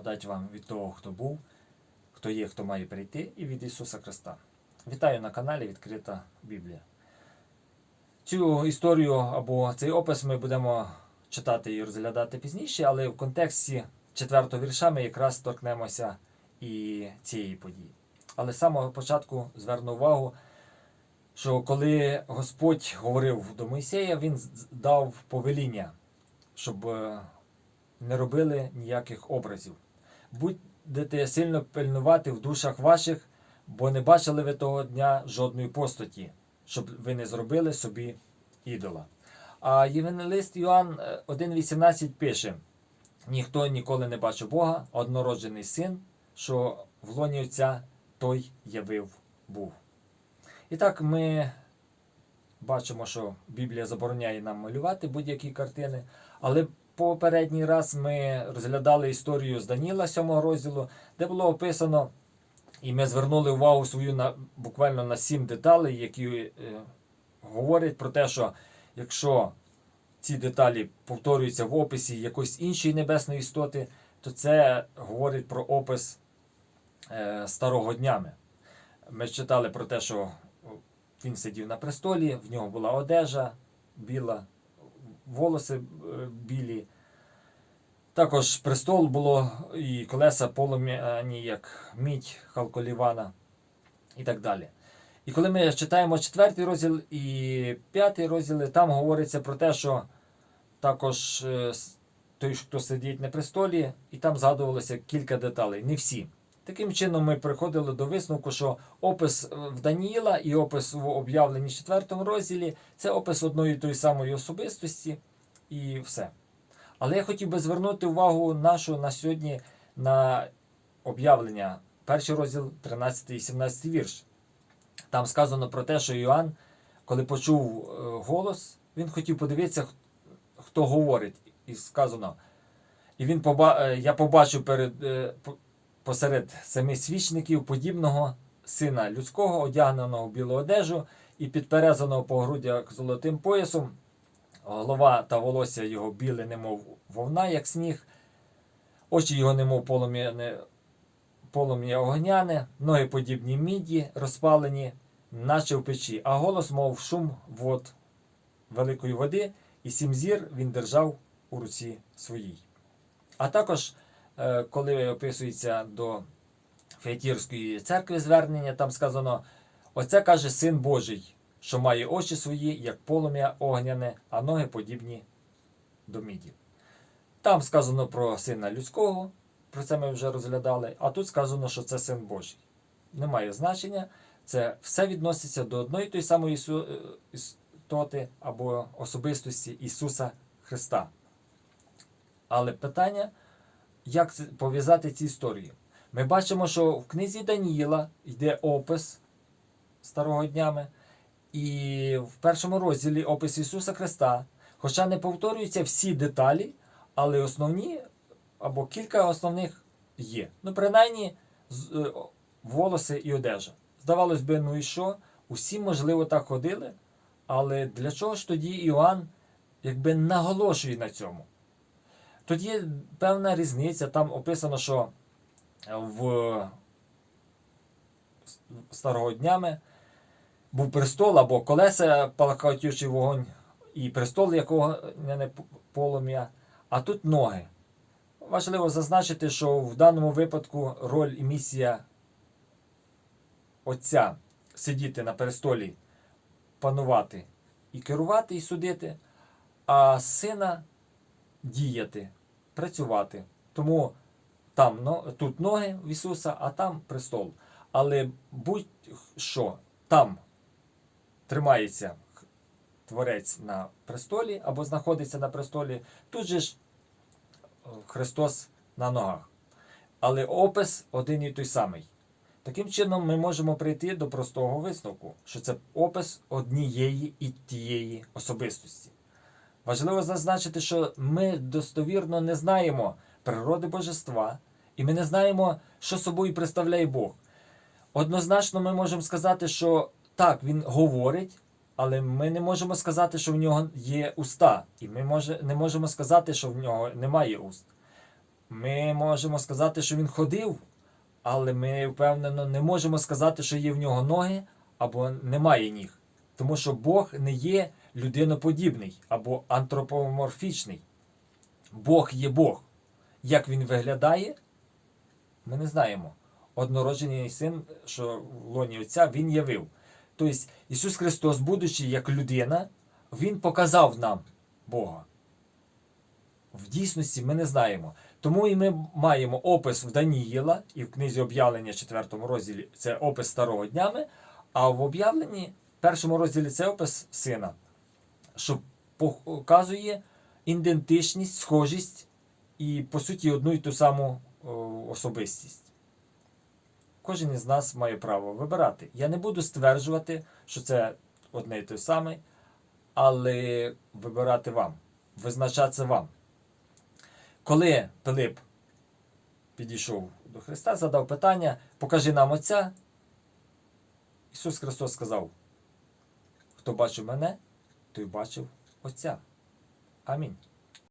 благодать вам від того, хто був, хто є, хто має прийти, і від Ісуса Христа. Вітаю на каналі Відкрита Біблія. Цю історію або цей опис ми будемо читати і розглядати пізніше, але в контексті четвертого вірша ми якраз торкнемося і цієї події. Але з самого початку зверну увагу, що коли Господь говорив до Мойсея, він дав повеління, щоб е, не робили ніяких образів. Будете сильно пильнувати в душах ваших, бо не бачили ви того дня жодної постаті, щоб ви не зробили собі ідола. А Євангелист Йоанн е, 1.18 пише: ніхто ніколи не бачив Бога, однороджений син, що в лоні Отця той явив був. І так ми бачимо, що Біблія забороняє нам малювати будь-які картини, але попередній раз ми розглядали історію з Даніла 7 розділу, де було описано, і ми звернули увагу свою на буквально на сім деталей, які е, говорять про те, що якщо ці деталі повторюються в описі якоїсь іншої небесної істоти, то це говорить про опис е, старого днями. Ми читали про те, що він сидів на престолі, в нього була одежа біла, волоси е, білі. Також престол було і колеса полум'яні, як мідь Халколівана і так далі. І коли ми читаємо четвертий розділ і п'ятий розділи, там говориться про те, що також е, той, хто сидить на престолі, і там згадувалося кілька деталей, не всі. Таким чином, ми приходили до висновку, що опис е, в Даніїла і опис в об'явленні четвертому розділі це опис одної тої самої особистості, і все. Але я хотів би звернути увагу нашу на сьогодні на об'явлення, перший розділ, 13 і 17 вірш. Там сказано про те, що Іоанн, коли почув е, голос, він хотів подивитися, хто говорить. І сказано. І він поба... е, я побачив перед, посеред семи свічників подібного сина людського, одягненого в білу одежу і підперезаного по грудях золотим поясом. Голова та волосся його біле, немов вовна, як сніг, очі його, немов полум'яне полум'я огняне, ноги подібні міді, розпалені, наче в печі, а голос, мов шум вод великої води, і сім зір він держав у руці своїй. А також, коли описується до Фейтірської церкви звернення, там сказано: Оце каже син Божий, що має очі свої, як полум'я огняне, а ноги подібні до міді. Там сказано про сина людського, про це ми вже розглядали, а тут сказано, що це син Божий. Немає значення, це все відноситься до одної тої самої е, істоти або особистості Ісуса Христа. Але питання, як пов'язати ці історії? Ми бачимо, що в книзі Даніїла йде опис старого днями, і в першому розділі опис Ісуса Христа, хоча не повторюються всі деталі, але основні або кілька основних є. Ну, принаймні, е, волоси і одежа. Здавалось би, ну і що? Усі, можливо, так ходили, але для чого ж тоді Іоанн якби наголошує на цьому? Тут є певна різниця, там описано, що в старого днями був престол або колеса палакатючий вогонь, і престол, якого не полум'я, а тут ноги. Важливо зазначити, що в даному випадку роль і місія Отця сидіти на престолі, панувати і керувати, і судити, а сина діяти, працювати. Тому там тут ноги в Ісуса, а там престол. Але будь-що там тримається Творець на престолі або знаходиться на престолі, тут же ж е, Христос на ногах. Але опис один і той самий. Таким чином, ми можемо прийти до простого висновку, що це опис однієї і тієї особистості. Важливо зазначити, що ми достовірно не знаємо природи божества, і ми не знаємо, що собою представляє Бог. Однозначно, ми можемо сказати, що так, він говорить, але ми не можемо сказати, що в нього є уста. І ми може, не можемо сказати, що в нього немає уст. Ми можемо сказати, що він ходив, але ми впевнено не можемо сказати, що є в нього ноги або немає ніг. Тому що Бог не є людиноподібний або антропоморфічний. Бог є Бог. Як він виглядає, ми не знаємо. Однороджений син, що в лоні Отця, він явив. Тобто Ісус Христос, будучи як людина, Він показав нам Бога. В дійсності ми не знаємо. Тому і ми маємо опис в Даніїла і в книзі об'явлення 4 розділі це опис старого днями, а в об'явленні першому розділі це опис сина, що показує ідентичність, схожість і, по суті, одну і ту саму особистість. Кожен із нас має право вибирати. Я не буду стверджувати, що це одне і те саме, але вибирати вам, визначатися вам. Коли Пилип підійшов до Христа, задав питання: покажи нам Отця. Ісус Христос сказав: Хто бачив мене, той бачив Отця. Амінь.